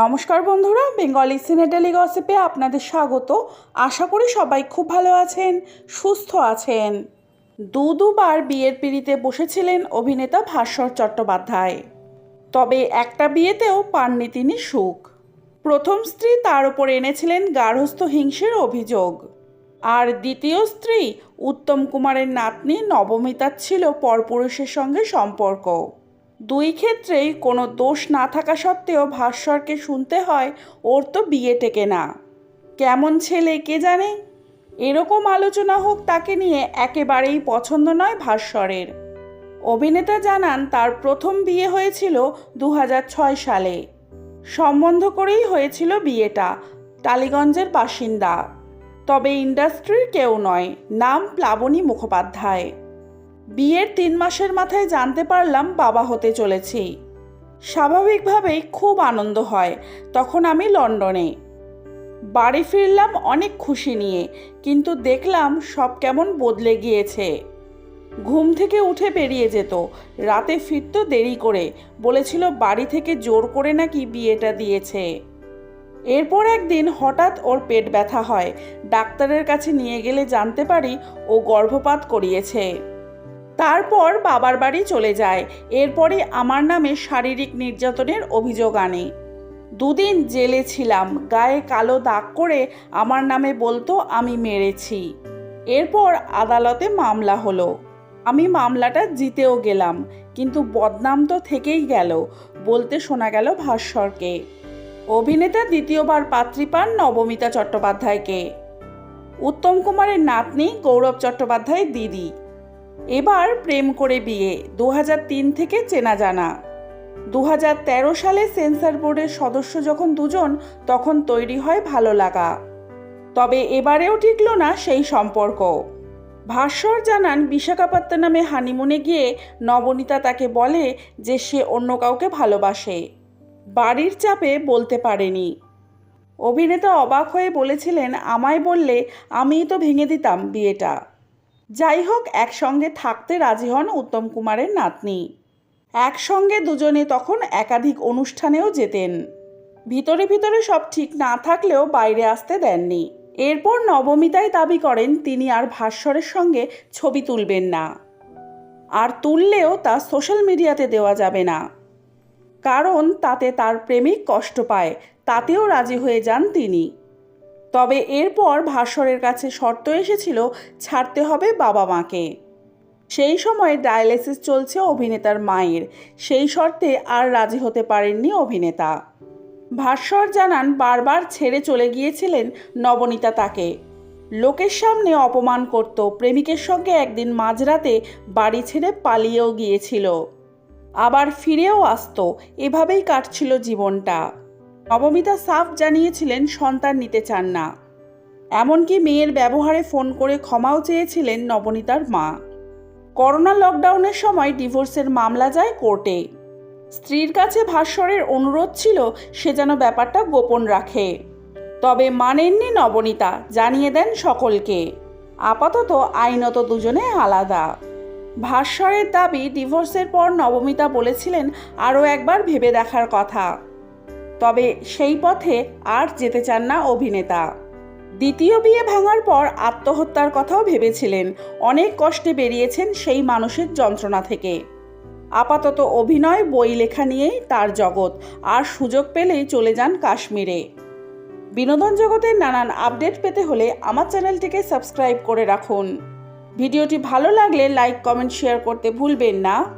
নমস্কার বন্ধুরা বেঙ্গলি সিনেটালি গসিপে আপনাদের স্বাগত। আশা করি সবাই খুব ভালো আছেন, সুস্থ আছেন। দু দুবার বিয়ের পিড়িতে বসেছিলেন অভিনেতা ভাস্বর চট্টোপাধ্যায়। তবে একটা বিয়েতেও পাননি তিনি সুখ। প্রথম স্ত্রী তার উপর এনেছিলেন গার্হস্থ্য হিংসের অভিযোগ। আর দ্বিতীয় স্ত্রী উত্তম কুমারের নাতনি নবমিতার ছিল পরপুরুষের সঙ্গে সম্পর্ক। দুই ক্ষেত্রেই কোনো দোষ না থাকা সত্ত্বেও ভাস্বরকে শুনতে হয়, ওর তো বিয়ে টেকে না। কেমন ছেলে, কে জানে? এরকম আলোচনা হোক তাকে নিয়ে একেবারেই পছন্দ নয় ভাস্বরের অভিনেতা জানান, তার প্রথম বিয়ে হয়েছিল দু হাজার ছয় সালে। সম্বন্ধ করেই হয়েছিল বিয়েটা, টালিগঞ্জের বাসিন্দা। তবে ইন্ডাস্ট্রির কেউ নয়, নাম প্লাবনী মুখোপাধ্যায়। বিয়ের তিন মাসের মাথায় জানতে পারলাম বাবা হতে চলেছি। স্বাভাবিকভাবেই খুব আনন্দ হয়, তখন আমি লন্ডনে। বাড়ি ফিরলাম অনেক খুশি নিয়ে, কিন্তু দেখলাম সব কেমন বদলে গিয়েছে। ঘুম থেকে উঠে বেরিয়ে যেত, রাতে ফিরত দেরি করে, বলেছিল বাড়ি থেকে জোর করে নাকি বিয়েটা দিয়েছে। এরপর একদিন হঠাৎ ওর পেট ব্যথা হয়, ডাক্তারের কাছে নিয়ে গেলে জানতে পারি ও গর্ভপাত করিয়েছে। তারপর বাবার বাড়ি চলে যায়। এরপরে আমার নামে শারীরিক নির্যাতনের অভিযোগ আনে। দুদিন জেলে ছিলাম, গায়ে কালো দাগ করে আমার নামে বলতো, আমি মেরেছি। এরপর আদালতে মামলা হলো। আমি মামলাটা জিতেও গেলাম, কিন্তু বদনাম তো থেকেই গেল, বলতে শোনা গেল ভাস্বরকে অভিনেতা দ্বিতীয়বার পাত্রী পান নবমিতা চট্টোপাধ্যায়কে। উত্তম কুমারের নাতনি গৌরব চট্টোপাধ্যায় দিদি। এবার প্রেম করে বিয়ে দু হাজার তিন থেকে চেনা জানা। দু হাজার তেরো সালে সেন্সার বোর্ডের সদস্য যখন দুজন, তখন তৈরি হয় ভালো লাগা। তবে এবারেও টিকল না সেই সম্পর্ক। ভাস্বর জানান, বিশাখাপত্তনমে হানিমুনে গিয়ে নবনীতা তাকে বলে যে সে অন্য কাউকে ভালোবাসে। বাড়ির চাপে বলতে পারেনি। অভিনেতা অবাক হয়ে বলেছিলেন, আমায় বললে আমিই তো ভেঙে দিতাম বিয়েটা। যাই হোক একসঙ্গে থাকতে রাজি হন উত্তম কুমারের নাতনি। একসঙ্গে দুজনে তখন একাধিক অনুষ্ঠানেও যেতেন। ভিতরে ভিতরে সব ঠিক না থাকলেও বাইরে আসতে দেননি। এরপর নবমিতাই দাবি করেন, তিনি আর ভাস্বরের সঙ্গে ছবি তুলবেন না। আর তুললেও তা সোশ্যাল মিডিয়াতে দেওয়া যাবে না। কারণ তাতে তার প্রেমিক কষ্ট পায়, তাতেও রাজি হয়ে যান তিনি। তবে এরপর ভাস্বরের কাছে শর্ত এসেছিল, ছাড়তে হবে বাবা মাকে। সেই সময় ডায়ালিসিস চলছে অভিনেতার মায়ের। সেই শর্তে আর রাজি হতে পারেননি অভিনেতা। ভাস্বর জানান, বারবার ছেড়ে চলে গিয়েছিলেন নবনীতা তাকে। লোকের সামনে অপমান করত, প্রেমিকের সঙ্গে একদিন মাঝরাতে বাড়ি ছেড়ে পালিয়েও গিয়েছিল। আবার ফিরেও আসতো, এভাবেই কাটছিল জীবনটা। নবমিতা সাফ জানিয়েছিলেন সন্তান নিতে চান না। এমনকি মেয়ের ব্যবহারে ফোন করে ক্ষমাও চেয়েছিলেন নবনীতার মা। করোনা লকডাউনের সময় ডিভোর্সের মামলা যায় কোর্টে। স্ত্রীর কাছে ভাস্বরের অনুরোধ ছিল সে যেন ব্যাপারটা গোপন রাখে। তবে মানেননি নবনীতা, জানিয়ে দেন সকলকে। আপাতত আইনত দুজনে আলাদা। ভাস্বরের দাবি ডিভোর্সের পর নবমিতা বলেছিলেন, আরও একবার ভেবে দেখার কথা। তবে সেই পথে আর যেতে চান না অভিনেতা। দ্বিতীয় বিয়ে ভাঙার পর আত্মহত্যার কথাও ভেবেছিলেন। অনেক কষ্টে বেরিয়েছেন সেই মানুষের যন্ত্রণা থেকে। আপাতত অভিনয়, বই লেখা নিয়েই তার জগৎ। আর সুযোগ পেলেই চলে যান কাশ্মীরে। বিনোদন জগতের নানান আপডেট পেতে হলে আমার চ্যানেলটিকে সাবস্ক্রাইব করে রাখুন। ভিডিওটি ভালো লাগলে লাইক, কমেন্ট, শেয়ার করতে ভুলবেন না।